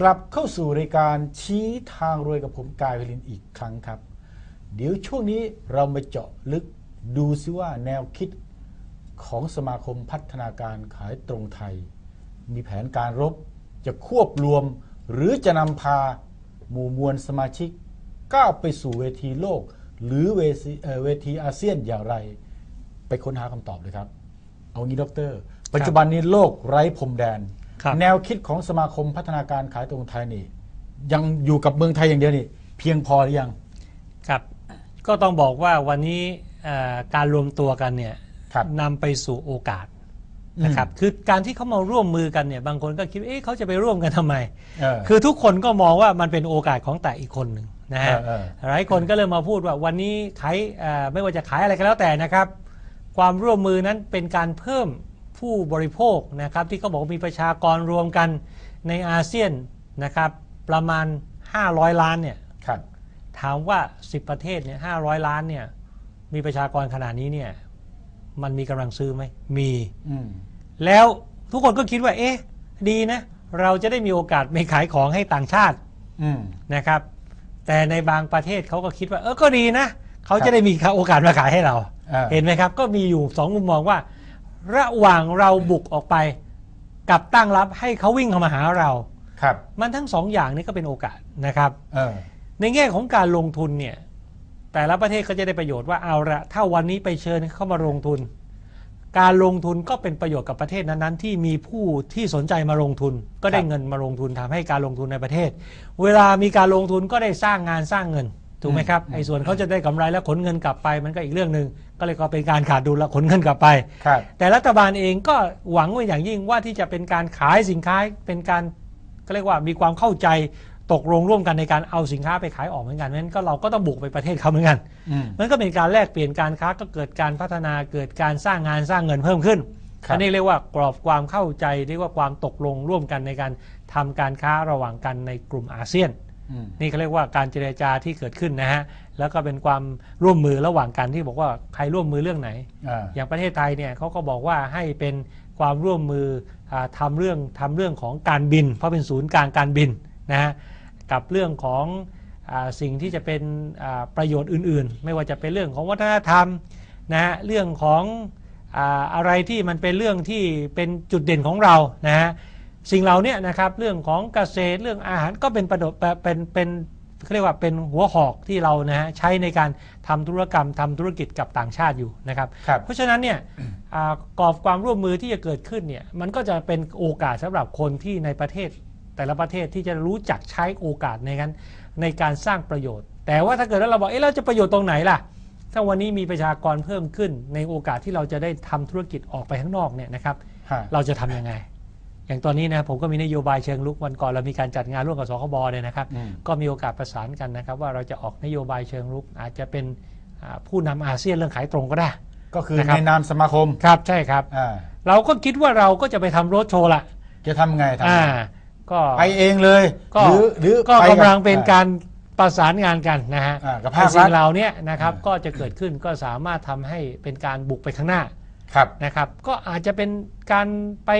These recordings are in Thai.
กลับเข้าสู่รายการชี้ทางรวยกับผมกายพลินอีกครั้งครับ เดี๋ยวช่วงนี้เรามาเจาะลึกดูซิว่าแนวคิดของสมาคมพัฒนาการขายตรงไทย มีแผนการรบจะควบรวม หรือจะนำพาหมู่มวลสมาชิกก้าวไปสู่เวทีโลก หรือเวทีเอ่อเวทีอาเซียนอย่างไร ไปค้นหาคำตอบเลยครับ เอางี้ด็อกเตอร์ ปัจจุบันนี้โลกไร้พรมแดน ครับแนวคิดของสมาคมพัฒนาการขายตรงไทยนี่ยังอยู่กับเมืองไทยอย่างเดียวนี่เพียงพอหรือยังครับ ก็ต้องบอกว่าวันนี้เอ่อการรวมตัวกันเนี่ยครับนำไปสู่โอกาสนะครับคือการที่เขามาร่วมมือกันเนี่ยบางคนก็คิดว่าเอ๊ะเขาจะไปร่วมกันทำไมเออคือทุกคนก็มองว่ามันเป็นโอกาสของแต่อีกคนหนึ่งนะฮะเออเออหลายคนก็เริ่มมาพูดว่าวันนี้ขายเอ่อไม่ว่าจะขายอะไรก็แล้วแต่นะครับ ความร่วมมือนั้นเป็นการเพิ่ม ผู้บริโภคนะครับที่เขาบอกว่ามีประชากรรวมกันในอาเซียนนะครับประมาณ 500 ล้านเนี่ยครับถามว่า 10 ประเทศเนี่ย500ล้านเนี่ยมีประชากรขนาดนี้เนี่ยมันมีกำลังซื้อไหมมีอืมแล้วทุกคนก็คิดว่า เอ๊ะ ดีนะ เราจะได้มีโอกาสไปขายของให้ต่างชาติอืมนะครับ แต่ในบางประเทศเขาก็คิดว่า เออก็ดีนะเขาจะได้มีโอกาสมาขายให้เราอ่าเห็นไหมครับ ก็มีอยู่สองมุมมองว่า ระหว่างเราบุกออกไป กับตั้งรับให้เขาวิ่งเข้ามาหาเรา ครับ มันทั้งสองอย่างนี้ก็เป็นโอกาสนะครับ เออ ในแง่ของการลงทุนเนี่ย แต่ละประเทศก็จะได้ประโยชน์ว่าเอาละถ้าวันนี้ไปเชิญเข้ามาลงทุน การลงทุนก็เป็นประโยชน์กับประเทศนั้นๆ ที่มีผู้ที่สนใจมาลงทุน ก็ได้ครับ เงินมาลงทุนทำให้การลงทุนในประเทศ เวลามีการลงทุนก็ได้สร้างงานสร้างเงิน ถูกไหมครับไอ้ส่วนเขาจะได้กำไรแล้วขนเงินกลับไป มันก็อีกเรื่องหนึ่งก็เลยก็เป็นการขาดดุลแล้วขนเงินกลับไปครับแต่รัฐบาลเองก็หวังไว้อย่างยิ่งว่าที่จะเป็นการขายสินค้าเป็นการก็เรียกว่ามีความเข้าใจตกลงร่วมกันในการเอาสินค้าไปขายออกเหมือนกันเพราะฉะนั้นก็เราก็ต้องบุกไปประเทศเขาเหมือนกันอืมมันก็เป็นการแลกเปลี่ยนการค้าก็เกิดการพัฒนาเกิดการสร้างงานสร้างเงินเพิ่มขึ้นครับอันนี้เรียกว่ากรอบความเข้าใจเรียกว่าความตกลงร่วมกันในการทำการค้าระหว่างกันในกลุ่มอาเซียนอืม นี่เขาเรียกว่าการเจรจาที่เกิดขึ้นนะฮะแล้วก็เป็นความร่วมมือระหว่างกันที่บอกว่าใครร่วมมือเรื่องไหนอ่าอย่างประเทศไทยเนี่ยเขาก็บอกว่าให้เป็นความร่วมมืออาทำเรื่องทำเรื่องของการบิน เพราะเป็นศูนย์กลางการบินนะฮะกับเรื่องของอาสิ่งที่จะเป็นอ่าประโยชน์อื่น ๆ ไม่ว่าจะเป็นเรื่องของวัฒนธรรมนะฮะเรื่องของอาอะไรที่มันเป็นเรื่องที่เป็นจุดเด่นของเรานะฮะ สิ่งเหล่าเนี้นะครับเรื่องของเกษตรเรื่องอาหารก็เป็นประโยชน์เป็นเป็นเขาเรียกว่าเป็นหัวหอกที่เรานะฮะใช้ในการทำธุรกรรมทำธุรกิจกับต่างชาติอยู่นะครับครับเพราะฉะนั้นเนี่ยอ่ากรอบความร่วมมือที่จะเกิดขึ้นเนี่ยมันก็จะเป็นโอกาสสำหรับคนที่ในประเทศ แต่ละประเทศที่จะรู้จักใช้โอกาสในการในการสร้างประโยชน์ แต่ว่าถ้าเกิดว่าเราบอกเอ๊ะเราจะประโยชน์ตรงไหนล่ะถ้าวันนี้มีประชากรเพิ่มขึ้นในโอกาสที่เราจะได้ทำธุรกิจออกไปข้างนอกเนี่ยนะครับฮะเราจะทำยังไง อย่างตอนนี้นะผมก็มีนโยบายเชิงลุกวันก่อนเรามีการจัดงานร่วมกับสคบเนี่ยนะครับอืมก็มีโอกาสประสานกันนะครับ ว่าเราจะออกนโยบายเชิงลุก อาจจะเป็นอ่าผู้นำอาเซียนเรื่องขายตรงก็ได้ ก็คือนะครับในนามสมาคมครับใช่ครับอ่าเราก็คิดว่าเราก็จะไปทำโรดโชว์ละจะทำไงทำอ่าไงก็ไปเองเลยก็หรือหรือก็ไปบกำลังเป็นอ่การประสานงานกันนะฮะอ่ากับภาครัฐสิ่งเหล่านี้นะครับอ่าก็จะเกิดขึ้นก็สามารถทำให้เป็นการบุกไปข้างหน้า ครับ นะครับ ก็อาจจะเป็นการไป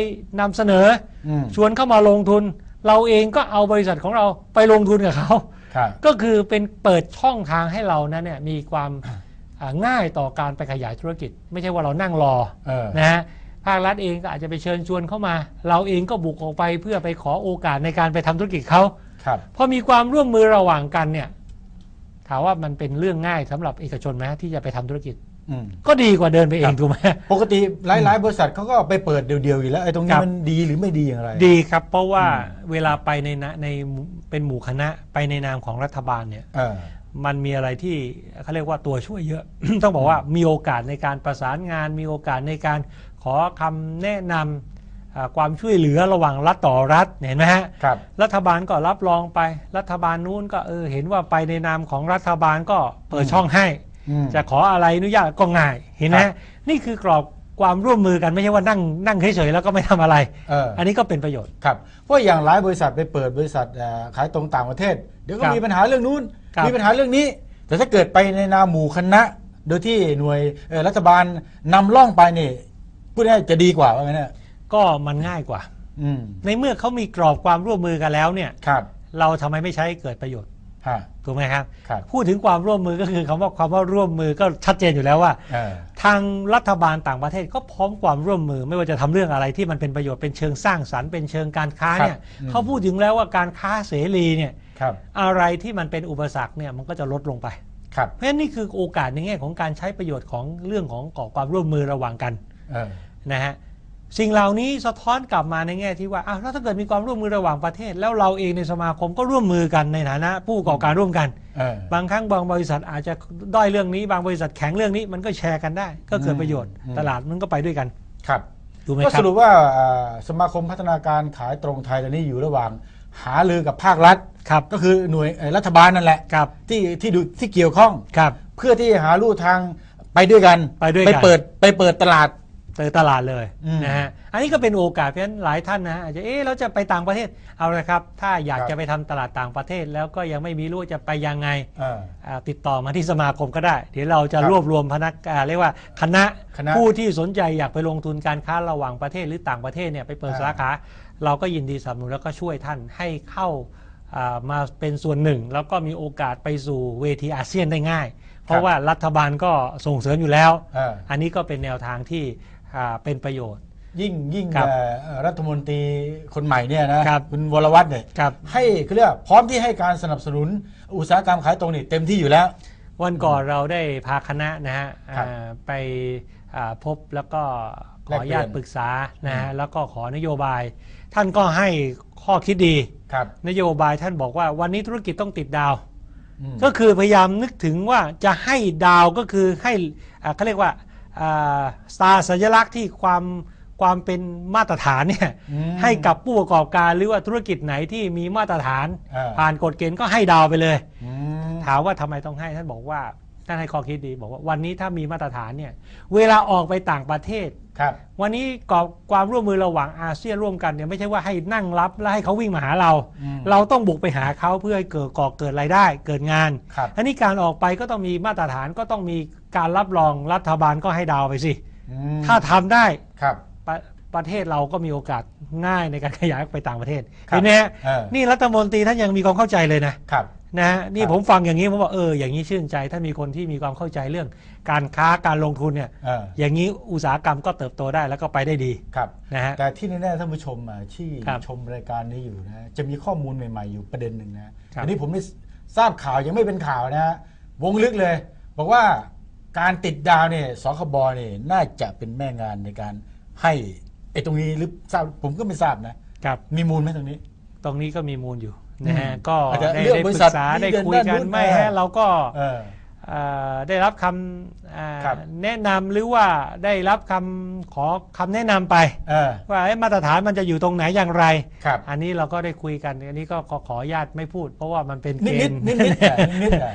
นำเสนออืมชวนเข้ามาลงทุน เราเองก็เอาบริษัทของเราไปลงทุนกับเขา ครับ ก็คือเป็นเปิดช่องทางให้เรานั้นเนี่ยมีความอ่าง่ายต่อการไปขยายธุรกิจ ไม่ใช่ว่าเรานั่งรอเออ นะฮะภาครัฐเองก็อาจจะไปเชิญชวนเข้ามา เราเองก็บุกออกไปเพื่อไปขอโอกาสในการไปทำธุรกิจเขา ครับ พอมีความร่วมมือระหว่างกันเนี่ยถามว่ามันเป็นเรื่องง่ายสำหรับเอกชนไหมที่จะไปทำธุรกิจอืม ก็ดีกว่าเดินไปเอครังบถูกไหมปกติหลายๆ บริษัทเขาก็ไปเปิดเดียวๆอยู่แล้วไอ้ตรงนี้ครับมันดีหรือไม่ดีอย่างไร ดีครับ เพราะว่าอืมเวลาไปในนะในหมู่เป็นหมู่คณะไปในนามของรัฐบาลเนี่ยเออมันมีอะไรที่เขาเรียกว่าตัวช่วยเยอะ ต้องบอกว่ามีโอกาสในการประสานงาน มีโอกาสในการขอคำแนะนำอ่าความช่วยเหลือระหว่างรัฐต่อรัฐเห็นไหมฮะครับรัฐบาลก็รับรองไป รัฐบาลนู้นก็เออเห็นว่าไปในนามของรัฐบาลก็เปิดอืมช่องให้ อืม จะขออะไรอนุญาตก็ง่ายเห็นไหมครัฮะบนี่คือกรอบความร่วมมือกันไม่ใช่ว่านั่งนั่งเฉยๆแล้วก็ไม่ทำอะไร เอออันนี้ก็เป็นประโยชน์ ครับเพราะอย่างหลายบริษัทไปเปิดบริษัทเอ่อขายตรงต่างประเทศ เดี๋ยวก็ครับมีปัญหาเรื่องนู้น ครับมีปัญหาเรื่องนี้ แต่ถ้าเกิดไปในนามหมู่คณะ โดยที่หน่วยเอ่อรัฐบาลนำล่องไปนี่พูดง่ายๆจะดีกว่าว่างั้นนะก็มันง่ายกว่า อืมในเมื่อเขามีกรอบความร่วมมือกันแล้วเนี่ย ครับ เราทำไมไม่ใช้ให้เกิดประโยชน์ ฮะ ถูกไหมครับ ครับ พูดถึงความร่วมมือก็คือคำว่าความว่าร่วมมือก็ชัดเจนอยู่แล้วว่า เออ ทางรัฐบาลต่างประเทศก็พร้อมความร่วมมือ ไม่ว่าจะทำเรื่องอะไรที่มันเป็นประโยชน์เป็นเชิงสร้างสรรค์เป็นเชิงการค้าเนี่ยครับอืม เขาพูดถึงแล้วว่าการค้าเสรีเนี่ยครับ อะไรที่มันเป็นอุปสรรคเนี่ยมันก็จะลดลงไป ครับ เพราะฉะนั้นนี่คือโอกาสในแง่ของการใช้ประโยชน์ของเรื่องของก่อความร่วมมือระหว่างกันเออ นะฮะ สิ่งเหล่านี้สะท้อนกลับมาในแง่ที่ว่าอ้าวแล้วถ้าเกิดมีความร่วมมือระหว่างประเทศ แล้วเราเองในสมาคมก็ร่วมมือกันในฐานะ ผู้ก่อการร่วมกันเออบางครั้งบางบริษัทอาจจะด้อยเรื่องนี้ บางบริษัทแข็งเรื่องนี้มันก็แชร์กันได้ ก็เกิดประโยชน์อืมตลาดมันก็ไปด้วยกันครับถูกไหมก็ครัสบรุปว่าอ่าสมาคมพัฒนาการขายตรงไทยตอนนี้อยู่ระหว่างหารือกับภาครัฐครับก็คือหน่วยเอ่อรัฐบาลนั่นแหละครับที่ที่ดูที่เกี่ยวข้องครับเพื่อที่จะหาลู่ทางไปด้วยกันไปด้วยกันไปเปิดไปเปิดตลาด เจอตลาดเลยอืมนะฮะอันนี้ก็เป็นโอกาสเพราะฉะนั้นหลายท่านนะอาจจะเอ๊ะเราจะไปต่างประเทศเอาละครับ ถ้าอยากครับจะไปทำตลาดต่างประเทศ แล้วก็ยังไม่มีรู้จะไปยังไงเอออ่าติดต่อมาที่สมาคมก็ได้ เดี๋ยวเราจะครับรวบรวมพนักอ่าเรียกว่าคณะคณะผู้ที่สนใจอยากไปลงทุนการค้าระหว่างประเทศหรือต่างประเทศเนี่ยไปเปิดอ่าสาขา เราก็ยินดีสนับสนุนแล้วก็ช่วยท่านให้เข้าอ่ามาเป็นส่วนหนึ่ง แล้วก็มีโอกาสไปสู่เวทีอาเซียนได้ง่าย เพราะว่ารัฐบาลก็ส่งเสริมอยู่แล้วเอออันนี้ก็เป็นแนวทางที่อ่า เป็นประโยชน์ ยิ่งยิ่งครับเอ่อรัฐมนตรีคนใหม่เนี่ยนะครับณวรวัฒน์เนี่ยครับให้เขาเรียกว่าพร้อมที่ให้การสนับสนุนอุตสาหกรรมขายตรงนี่เต็มที่อยู่แล้ว วันก่อนเราได้พาคณะนะฮะครับอ่าไปอ่าพบแล้วก็ขออนุญาตแลกเปลี่ยน ปรึกษานะฮะแล้วก็ขอนโยบาย ท่านก็ให้ข้อคิดดี ครับนโยบายท่านบอกว่าวันนี้ธุรกิจต้องติดดาว อืม ก็คือพยายามนึกถึงว่าจะให้ดาวก็คือให้อ่าเขาเรียกว่าส ตาร์สัญลักษณ์ที่ความความเป็นมาตรฐานเนี่ยอืมให้กับผู้ประกอบการหรือว่าธุรกิจไหนที่มีมาตรฐานอ่าผ่านกฎเกณฑ์ก็ให้ดาวไปเลยอืมถามว่าทำไมต้องให้ท่านบอกว่า ท่านให้ข้อคิดดีบอกว่าวันนี้ถ้ามีมาตรฐานเนี่ยเวลาออกไปต่างประเทศ ครับ วันนี้กอบความร่วมมือระหว่างอาเซียนร่วมกันเนี่ยไม่ใช่ว่าให้นั่งรับแล้วให้เขาวิ่งมาหาเรา อืมเราต้องบุกไปหาเขาเพื่อให้เกิดก่อเกิดรายได้ เกิดงานครับ อันนี้การออกไปก็ต้องมีมาตรฐานก็ต้องมีการรับรองรัฐบาลก็ให้ดาวไปสิ อืมถ้าทำได้ครับ ประประเทศเราก็มีโอกาสง่ายในการขยายไปต่างประเทศครับ เห็นไหมฮะเออนี่รัฐมนตรีท่านยังมีความเข้าใจเลยนะ ครับ นะฮะนี่ครับผมฟังอย่างนี้ผมบอกเอออย่างนี้ชื่นใจ ถ้ามีคนที่มีความเข้าใจเรื่อง การค้าการลงทุนเนี่ยเออ อย่างนี้อุตสาหกรรมก็เติบโตได้แล้วก็ไปได้ดีครับ นะฮะ แต่ที่แน่ๆท่านผู้ชมอะที่ครับชมรายการนี้อยู่นะจะมีข้อมูลใหม่ๆอยู่ประเด็นหนึ่งนะครับ อันนี้ผมได้ทราบข่าวยังไม่เป็นข่าวนะฮะวงลึกเลย บอกว่าการติดดาวเนี่ยสคบเนี่ยน่าจะเป็นแม่งานในการให้ไอ้ตรงนี้หรือทราบผมก็ไม่ทราบนะครับ มีมูลไหมตรงนี้ ตรงนี้ก็มีมูลอยู่ นะฮะอืมก็อาจจะได้เรื่องได้ปบรึริกษัทษานี้ได้เดือนคุยด้านกันนู้นไม่เออฮะเราก็เออเอ่อได้รับคำอ่าครับแนะนำหรือว่าได้รับคำขอคำแนะนำไปเออว่าเอ๊ะมาตรฐานมันจะอยู่ตรงไหนอย่างไรครับอันนี้เราก็ได้คุยกัน อันนี้ก็ขอขออนุญาตไม่พูด เพราะว่ามันเป็นนิเกดณฑ์ๆนิดๆอะนิดๆอะ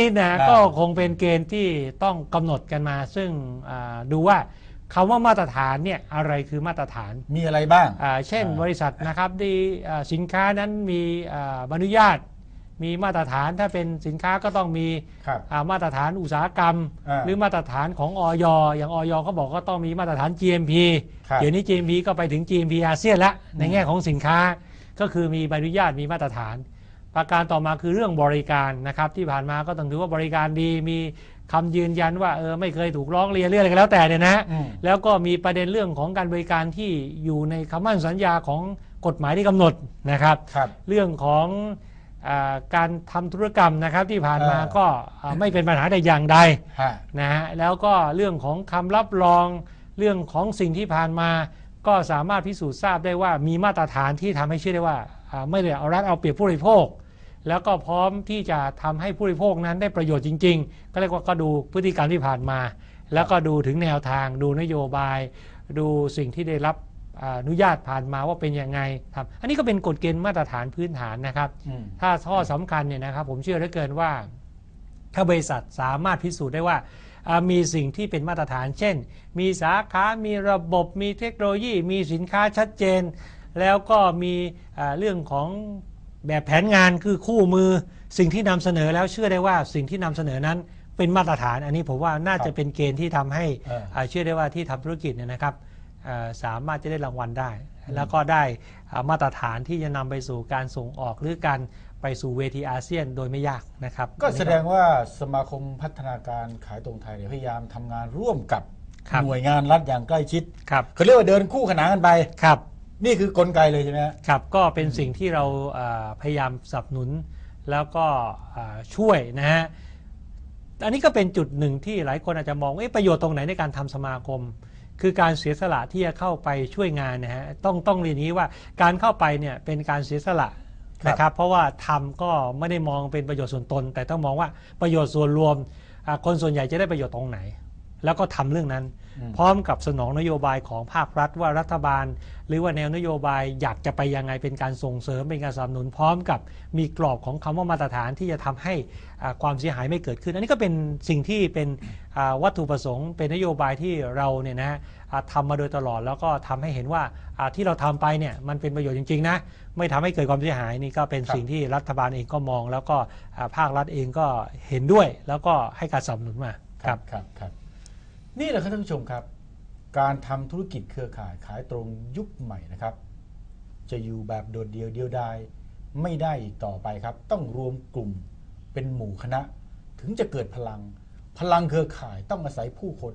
นิดๆนะอ่าก็คงเป็นเกณฑ์ที่ต้องกำหนดกันมา ซึ่งอ่าดูว่า คำว่ามาตรฐานเนี่ยอะไรคือมาตรฐานมีอะไรบ้าง อ่าเช่นอ่า บริษัทนะครับที่อ่าสินค้านั้นมีอ่าใบอนุญาต มีมาตรฐานถ้าเป็นสินค้าก็ต้องมีครับ อ่ามาตรฐานอุตสาหกรรม อ่าหรือมาตรฐานของออยอย่างออยเขาบอกก็ต้องมีมาตรฐาน GMP ครับ เดี๋ยวนี้ GMP ก็ไปถึง GMP อาเซียนแล้วในแง่ของสินค้าก็คือมีใบอนุญาตมีมาตรฐาน ประการต่อมาคือเรื่องบริการนะครับที่ผ่านมาก็ต้องถือว่าบริการดีมี คำยืนยันว่าเออไม่เคยถูกร้องเรียนเรื่องอะไรก็แล้วแต่เนี่ยนะอืมแล้วก็มีประเด็นเรื่องของการบริการที่อยู่ในคำมั่นสัญญาของกฎหมายที่กำหนดนะครับครับเรื่องของอาการทำธุรกรรมนะครับที่ผ่านมาเออก็อ่าไม่เป็นปัญหาแต่อย่างใดฮะนะฮะแล้วก็เรื่องของคำรับรองเรื่องของสิ่งที่ผ่านมา ก็สามารถพิสูจน์ทราบได้ว่ามีมาตรฐานที่ทำให้เชื่อได้ว่าอ่าไม่ได้เอารัดเอาเปรียบผู้บริโภค แล้วก็พร้อมที่จะทำให้ผู้บริโภคนั้นได้ประโยชน์จริง ๆ ก็เรียกว่าก็ดูพฤติกรรมที่ผ่านมา แล้วก็ดูถึงแนวทาง ดูนโยบาย ดูสิ่งที่ได้รับอ่าอนุญาตผ่านมาว่าเป็นยังไงครับ อันนี้ก็เป็นกฎเกณฑ์มาตรฐานพื้นฐานนะครับอืมถ้าข้อสำคัญเนี่ยนะครับ ผมเชื่อเหลือเกินว่า ถ้าบริษัทสามารถพิสูจน์ได้ว่าอ่ามีสิ่งที่เป็นมาตรฐาน เช่น มีสาขา มีระบบ มีเทคโนโลยี มีสินค้าชัดเจน แล้วก็มีอ่าเรื่องของ แบบแผนงานคือคู่มือสิ่งที่นำเสนอแล้วเชื่อได้ว่าสิ่งที่นำเสนอนั้นเป็นมาตรฐาน อันนี้ผมว่าน่าจะเป็นเกณฑ์ที่ทำให้เอออ่าเชื่อได้ว่าที่ทำธุรกิจเนี่ยนะครับเอ่อสามารถจะได้รางวัลได้ แล้วก็ได้อ่ามาตรฐานที่จะนำไปสู่การส่งออกหรือการไปสู่เวทีอาเซียนโดยไม่ยากนะครับ ก็แสดงว่าสมาคมพัฒนาการขายตรงไทยเนี่ยพยายามทำงานร่วมกับครับหน่วยงานรัฐอย่างใกล้ชิดครับเขาเรียกว่าเดินคู่ขนานกันไปครับ นี่คือกลไกเลยใช่ไหมฮะ ครับก็เป็นสิ่งที่เราอ่าพยายามสนับสนุนแล้วก็อ่าช่วยนะฮะอันนี้ก็เป็นจุดหนึ่งที่หลายคนอาจจะมองว่าเอ๊ะประโยชน์ตรงไหนในการทำสมาคม คือการเสียสละที่จะเข้าไปช่วยงานนะฮะต้องต้องเรียนอย่างนี้ว่าการเข้าไปเนี่ยเป็นการเสียสละนะครับ เพราะว่าทำก็ไม่ได้มองเป็นประโยชน์ส่วนตน แต่ต้องมองว่าประโยชน์ส่วนรวมอ่าคนส่วนใหญ่จะได้ประโยชน์ตรงไหน แล้วก็ทำเรื่องนั้นอืมพร้อมกับสนองนโยบายของภาครัฐว่ารัฐบาล หรือว่าแนวนโยบายอยากจะไปยังไงเป็นการส่งเสริมเป็นการสนับสนุน พร้อมกับมีกรอบของคำว่ามาตรฐานที่จะทำให้อ่าความเสียหายไม่เกิดขึ้น อันนี้ก็เป็นสิ่งที่เป็นอ่าวัตถุประสงค์ เป็นนโยบายที่เราเนี่ยนะฮะอ่าทำมาโดยตลอดแล้วก็ทำให้เห็นว่าอ่าที่เราทำไปเนี่ยมันเป็นประโยชน์จริงๆนะไม่ทำให้เกิดความเสียหายนี่ก็เป็นครับสิ่งที่รัฐบาลเองก็มอง แล้วก็อ่าภาครัฐเองก็เห็นด้วย แล้วก็ให้การสนับสนุนมาครับครับครับ นี่แหละครับท่านผู้ชมครับ การทำธุรกิจเครือข่ายขายตรงยุคใหม่นะครับ จะอยู่แบบโดดเดียวเดียวดายไม่ได้อีกต่อไปครับ ต้องรวมกลุ่มเป็นหมู่คณะ ถึงจะเกิดพลัง พลังเครือข่ายต้องอาศัยผู้คน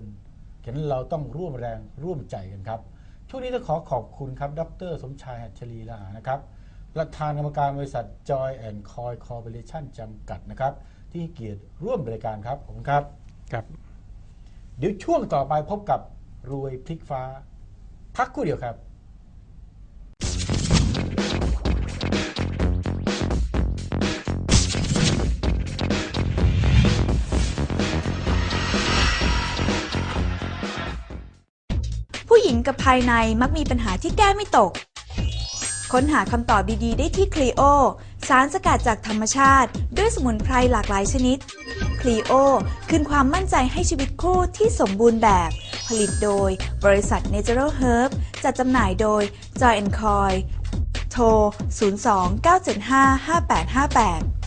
ฉะนั้นเราต้องร่วมแรงร่วมใจกันครับช่วงนี้ต้องขอขอบคุณครับ ดร สมชายหัตชรีละหานะครับประธานกรรมการบริษัท Joy and Coy Corporation จำกัดนะครับ ที่เกียรติร่วมรายการครับขอบคุณครับ ครับ เดี๋ยวช่วงต่อไปพบกับรวยพลิกฟ้า พักครู่เดียวครับผู้หญิงกับภายในมักมีปัญหาที่แก้ไม่ตก ค้นหาคำตอบดีๆ ได้ที่คลีโอ สารสกัดจากธรรมชาติ ด้วยสมุนไพรหลากหลายชนิด คลีโอคืนความมั่นใจให้ชีวิตคู่ที่สมบูรณ์แบบ ผลิตโดยบริษัท Natural Herb จัดจำหน่ายโดย Joy Coy โทร 02-975-5858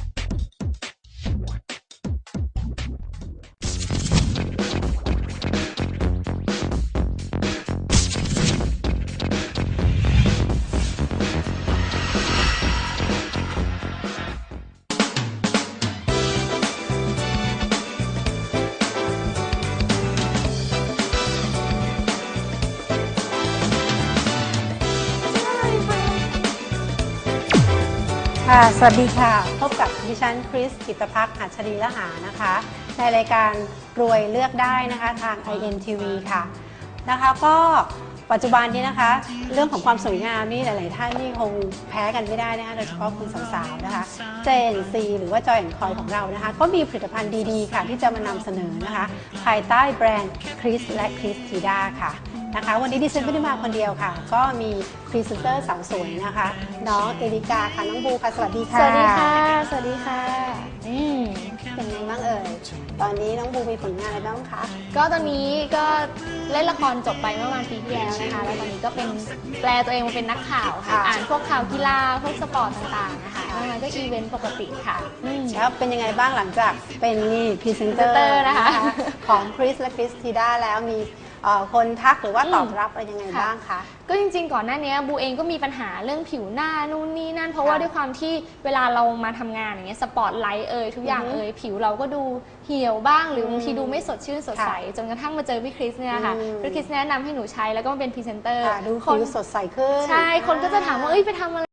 ค่ะ สวัสดีค่ะ พบกับดิฉันคริสกิตพักหัชรีละหานะคะ ในรายการรวยเลือกได้นะคะทาง INTV ค่ะนะคะก็ปัจจุบันนี้นะคะ เรื่องของความสวยงามนี่หลาย ๆ ท่านนี่คงแพ้กันไม่ได้นะคะโดยเฉพาะคุณสาว ๆ นะคะ JNC หรือว่า Joy and Coy ของเรานะคะ ก็มีผลิตภัณฑ์ดี ๆ ค่ะ ที่จะมานำเสนอนะคะ ภายใต้แบรนด์คริสและคริสทีดาค่ะ นะคะ วันนี้ดิฉันไม่ได้มาคนเดียวค่ะ ก็มีพรีเซนเตอร์สาวสวยนะคะ น้องเอริกาค่ะ น้องบูค่ะ สวัสดีค่ะ สวัสดีค่ะ สวัสดีค่ะอืมเป็นไงบ้างเอ่ย ตอนนี้น้องบูมีผลงานอะไรบ้างคะ ก็ตอนนี้ก็เล่นละครจบไปเมื่อประมาณปีที่แล้วนะคะ แล้วตอนนี้ก็เป็นแปลตัวเองมาเป็นนักข่าวค่ะค่ะ อ่านพวกข่าวกีฬา พวกสปอร์ตต่างๆนะคะนอกนั้นก็อีเวนต์ปกติค่ะอืมแล้วเป็นยังไงบ้างหลังจากเป็นนี่พรีเซนเตอร์ Presenter นะคะ ของคริสและคริสทีดาแล้วมี เอ่อคนทักหรือว่าอืมตอบรับอะไรยังไงค่ะ บ้างคะ ก็จริงๆ ก่อนหน้านี้บูเองก็มีปัญหาเรื่องผิวหน้านู่นนี่นั่น เพราะว่าค่ะด้วยความที่เวลาเรามาทำงานอย่างเงี้ยสปอตไลท์เอ่ยทุกอย่างอือฮึเอ่ยผิวเราก็ดูเหี่ยวบ้างหรือมบางทีดูไม่สดชื่นสดใสค่ะจนกระทั่งมาเจอพี่คริสเนี่ยค่ะอืม พี่คริสแนะนำให้หนูใช้แล้วก็มาเป็นพรีเซนเตอร์ค่ะดูคนผิวสดใสขึ้น ใช่คนก็จะถามว่าเอ้ยไปทำอะไร